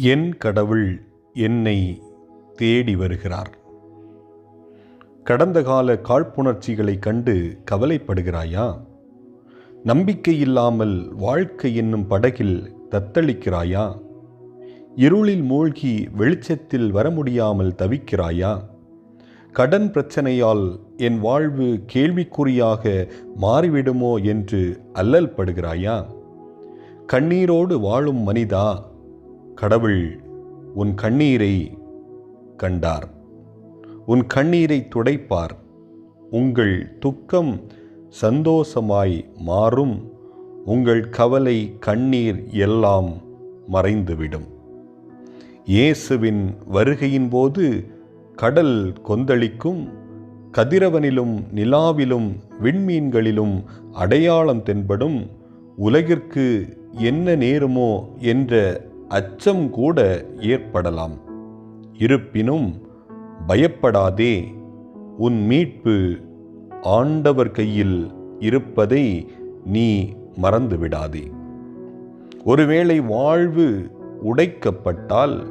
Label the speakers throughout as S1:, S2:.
S1: என் கடவுள் என்னை தேடி வருகிறார். கடந்த கால காழ்ப்புணர்ச்சிகளை கண்டு கவலைப்படுகிறாயா? நம்பிக்கை இல்லாமல் வாழ்க்கை என்னும் படகில் தத்தளிக்கிறாயா? இருளில் மூழ்கி வெளிச்சத்தில் வர முடியாமல் தவிக்கிறாயா? கடன் பிரச்சனையால் என் வாழ்வு கேள்விக்குறியாக மாறிவிடுமோ என்று அல்லல் படுகிறாயா கண்ணீரோடு வாழும் மனிதா கடவுள் உன் கண்ணீரை கண்டார். உன் கண்ணீரை துடைப்பார். உங்கள் துக்கம் சந்தோஷமாய் மாறும். உங்கள் கவலை கண்ணீர் எல்லாம் மறைந்துவிடும். இயேசுவின் வருகையின் போது கடல் கொந்தளிக்கும். கதிரவனிலும் நிலாவிலும் விண்மீன்களிலும் அடையாளம் தென்படும். உலகிற்கு என்ன நேருமோ என்ற அச்சம் கூட ஏற்படலாம். இருப்பினும் பயப்படாதே. உன் மீட்பு ஆண்டவர் கையில் இருப்பதை நீ மறந்துவிடாதே. ஒருவேளை வாழ்வு உடைக்கப்பட்டால்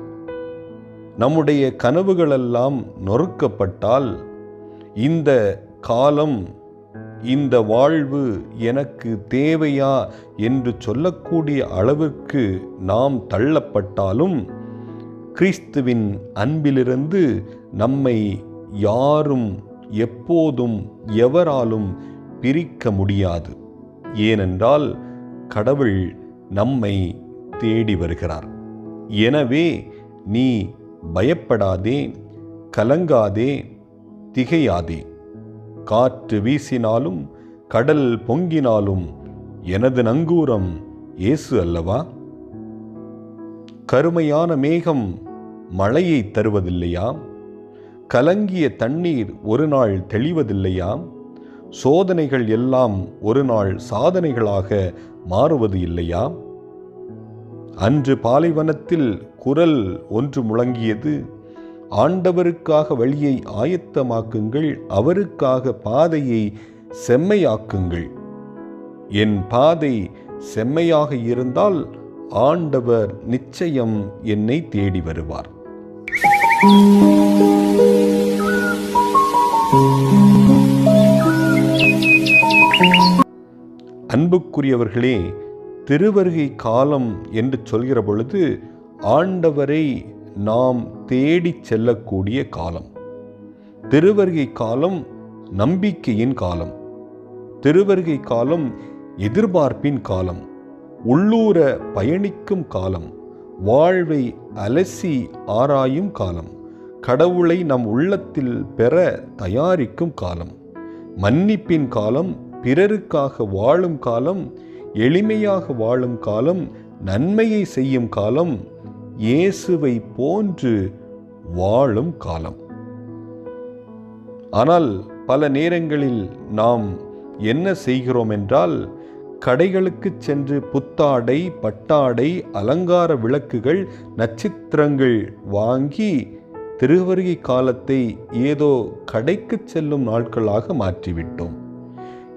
S1: நம்முடைய கனவுகளெல்லாம் நொறுக்கப்பட்டால் இந்த காலம் இந்த வாழ்வு எனக்கு தேவையா என்று சொல்லக்கூடிய அளவிற்கு நாம் தள்ளப்பட்டாலும் கிறிஸ்துவின் அன்பிலிருந்து நம்மை யாரும் எப்போதும் எவராலும் பிரிக்க முடியாது. ஏனென்றால் கடவுள் நம்மை தேடி வருகிறார். எனவே நீ பயப்படாதே கலங்காதே திகையாதே. காற்று வீசினாலும் கடல் பொங்கினாலும் எனது நங்கூரம் இயேசு அல்லவா? கருமையான மேகம் மழையை தருவதில்லையாம் கலங்கிய தண்ணீர் ஒரு நாள் தெளிவதில்லையாம் சோதனைகள் எல்லாம் ஒரு நாள் சாதனைகளாக மாறுவது இல்லையாம் அன்று பாலைவனத்தில் குரல் ஒன்று முழங்கியது ஆண்டவருக்காக வழியை ஆயத்தமாக்குங்கள் அவருக்காக பாதையை செம்மையாக்குங்கள். என் பாதை செம்மையாக இருந்தால் ஆண்டவர் நிச்சயம் என்னை தேடி வருவார். அன்புக்குரியவர்களே திருவருகை காலம் என்று சொல்கிற பொழுது ஆண்டவரை நாம் தேடிச் செல்லக்கூடிய காலம். திருவருகை காலம் நம்பிக்கையின் காலம். திருவருகை காலம் எதிர்பார்ப்பின் காலம். உள்ளூர பயணிக்கும் காலம். வாழ்வை அலசி ஆராயும் காலம். கடவுளை நம் உள்ளத்தில் பெற தயாரிக்கும் காலம். மன்னிப்பின் காலம் பிறருக்காக வாழும் காலம் எளிமையாக வாழும் காலம் நன்மையை செய்யும் காலம் இயேசுவை போன்று வாழும் காலம். ஆனால் பல நேரங்களில் நாம் என்ன செய்கிறோம் என்றால் கடைகளுக்கு சென்று புத்தாடை பட்டாடை அலங்கார விளக்குகள் நட்சத்திரங்கள் வாங்கி திருவருகை காலத்தை ஏதோ கடைக்கு செல்லும் நாட்களாக மாற்றிவிட்டோம்.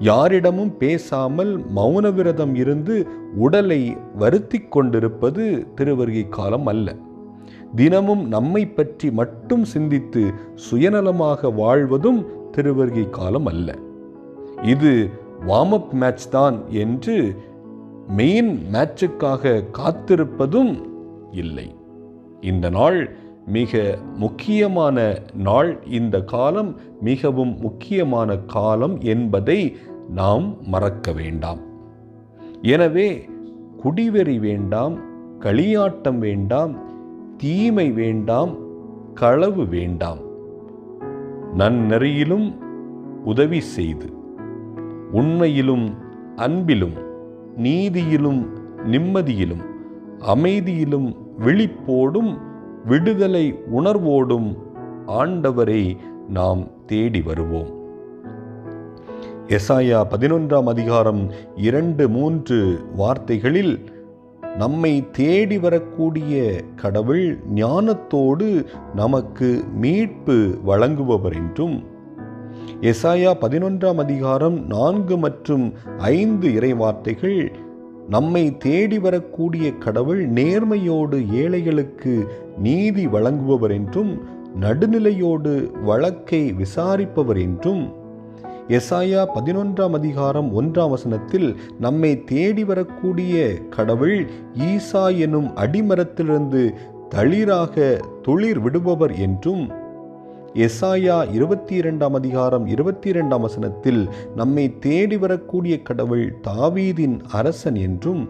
S1: யாரிடமும் பேசாமல் மௌன விரதம் இருந்து உடலை வருத்தி கொண்டிருப்பது திருவருகை காலம் அல்ல. தினமும் நம்மை பற்றி மட்டும் சிந்தித்து சுயநலமாக வாழ்வதும் திருவருகை காலம் அல்ல. இது வார்ம் அப் மேட்ச் தான் என்று மெயின் மேட்சுக்காக காத்திருப்பதும் இல்லை. இந்த நாள் மிக முக்கியமான நாள். இந்த காலம் மிகவும் முக்கியமான காலம் என்பதை நாம் மறக்க வேண்டாம். எனவே குடிவெறி வேண்டாம் களியாட்டம் வேண்டாம் தீமை வேண்டாம் களவு வேண்டாம். நன்னெறியிலும் உதவி செய்து உண்மையிலும் அன்பிலும் நீதியிலும் நிம்மதியிலும் அமைதியிலும் விழிப்போடும் விடுதலை உணர்வோடும் ஆண்டவரை நாம் தேடி வருவோம். எசாயா பதினொன்றாம் அதிகாரம் இரண்டு மூன்று வார்த்தைகளில் நம்மை தேடி வரக்கூடிய கடவுள் ஞானத்தோடு நமக்கு மீட்பு வழங்குபவர் என்றும் எசாயா பதினொன்றாம் அதிகாரம் நான்கு மற்றும் ஐந்து இறைவார்த்தைகள் நம்மை தேடி வரக்கூடிய கடவுள் நேர்மையோடு ஏழைகளுக்கு நீதி வழங்குபவர் என்றும் நடுநிலையோடு வழக்கை விசாரிப்பவர் என்றும் எசாயா பதினொன்றாம் அதிகாரம் ஒன்றாம் வசனத்தில் நம்மை தேடி வரக்கூடிய கடவுள் ஈசா எனும் அடிமரத்திலிருந்து தளிராக துளிர் விடுபவர் என்றும் எசாயா இருபத்தி இரண்டாம் அதிகாரம் இருபத்தி இரண்டாம் வசனத்தில் நம்மை தேடி வரக்கூடிய கடவுள் தாவீதின் அரசன் என்றும்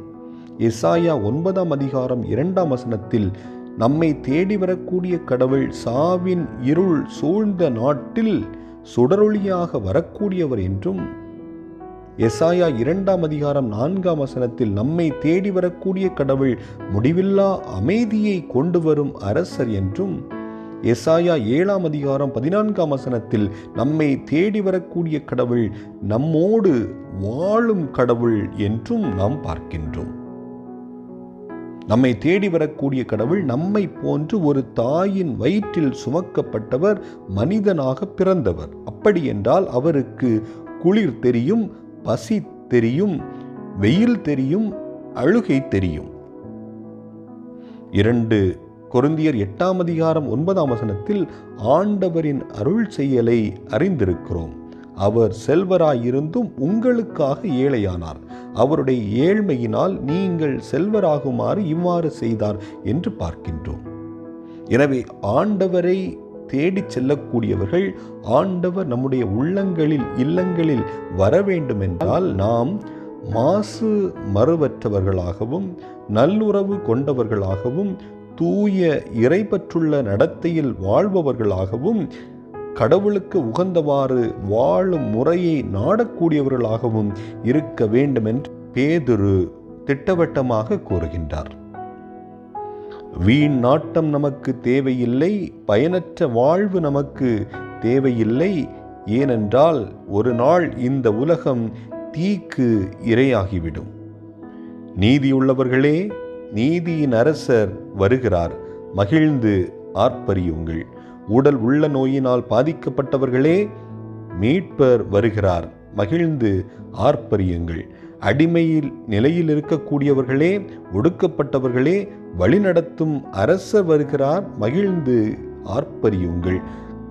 S1: எசாயா ஒன்பதாம் அதிகாரம் இரண்டாம் வசனத்தில் நம்மை தேடி வரக்கூடிய கடவுள் சாவின் இருள் சூழ்ந்த நாட்டில் சுடரொளியாக வரக்கூடியவர் என்றும் எசாயா இரண்டாம் அதிகாரம் நான்காம் வசனத்தில் நம்மை தேடி வரக்கூடிய கடவுள் முடிவில்லா அமைதியை கொண்டு வரும் அரசர் என்றும் எசாயா ஏழாம் அதிகாரம் பதினான்காம் வசனத்தில் நம்மை தேடி வரக்கூடிய கடவுள் நம்மோடு வாழும் கடவுள் என்றும் நாம் பார்க்கின்றோம். நம்மை தேடி வரக்கூடிய கடவுள் நம்மை போன்று ஒரு தாயின் வயிற்றில் சுமக்கப்பட்டவர் மனிதனாக பிறந்தவர். அப்படி என்றால் அவருக்கு குளிர் தெரியும் பசி தெரியும் வெயில் தெரியும் அழுகை தெரியும். இரண்டு கொருந்தியர் எட்டாம் அதிகாரம் ஒன்பதாம் வசனத்தில் ஆண்டவரின் அருள் செயலை அறிந்திருக்கிறோம். அவர் செல்வராயிருந்தும் உங்களுக்காக ஏழையானார். அவருடைய ஏழ்மையினால் நீங்கள் செல்வராகுமாறு இவ்வாறு செய்தார் என்று பார்க்கின்றோம். எனவே ஆண்டவரை தேடிச் செல்லக்கூடியவர்கள் ஆண்டவர் நம்முடைய உள்ளங்களில் இல்லங்களில் வர வேண்டுமென்றால் நாம் மாசு மறுவற்றவர்களாகவும் நல்லுறவு கொண்டவர்களாகவும் தூய இறைப்பற்றுள்ள நடத்தையில் வாழ்பவர்களாகவும் கடவுளுக்கு உகந்தவாறு வாழும் முறையை நாடக்கூடியவர்களாகவும் இருக்க வேண்டுமென்று பேதுரு திட்டவட்டமாக கூறுகின்றார். வீண் நாட்டம் நமக்கு தேவையில்லை பயனற்ற வாழ்வு நமக்கு தேவையில்லை ஏனென்றால் ஒரு நாள் இந்த உலகம் தீக்கு இரையாகிவிடும். நீதியுள்ளவர்களே நீதியின் அரசர் வருகிறார். மகிழ்ந்து ஆர்ப்பரியுங்கள். உடல் உள்ள நோயினால் பாதிக்கப்பட்டவர்களே மீட்பர் வருகிறார். மகிழ்ந்து ஆர்ப்பரியுங்கள். அடிமையில் நிலையில் இருக்கக்கூடியவர்களே ஒடுக்கப்பட்டவர்களே வழிநடத்தும் அரசர் வருகிறார். மகிழ்ந்து ஆர்ப்பரியுங்கள்.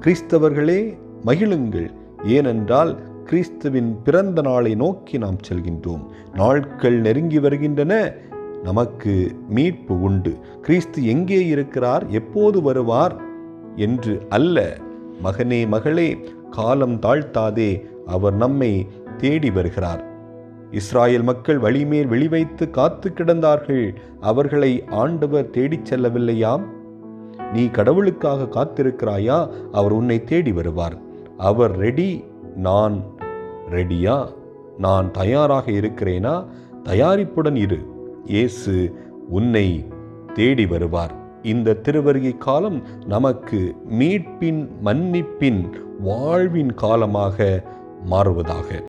S1: கிறிஸ்தவர்களே மகிழுங்கள். ஏனென்றால் கிறிஸ்துவின் பிறந்த நாளை நோக்கி நாம் செல்கின்றோம். நாட்கள் நெருங்கி வருகின்றன. நமக்கு மீட்பு உண்டு. கிறிஸ்து எங்கே இருக்கிறார்? எப்போது வருவார்? என்று அல்ல. மகனே மகளே காலம் தாழ்த்தாதே அவர் நம்மை தேடி வருகிறார். இஸ்ராயல் மக்கள் வழிமேல் வெளிவைத்து காத்து கிடந்தார்கள் அவர்களை ஆண்டவர் தேடிச் செல்லவில்லையாம்? நீ கடவுளுக்காக காத்திருக்கிறாயா? அவர் உன்னை தேடி வருவார். அவர் ரெடி நான் ரெடியா? நான் தயாராக இருக்கிறேனா? தயாரிப்புடன் இரு. இயேசு உன்னை தேடி வருவார். இந்த திருவருகை காலம் நமக்கு மீட்பின் மன்னிப்பின் வாழ்வின் காலமாக மாறுவதாக.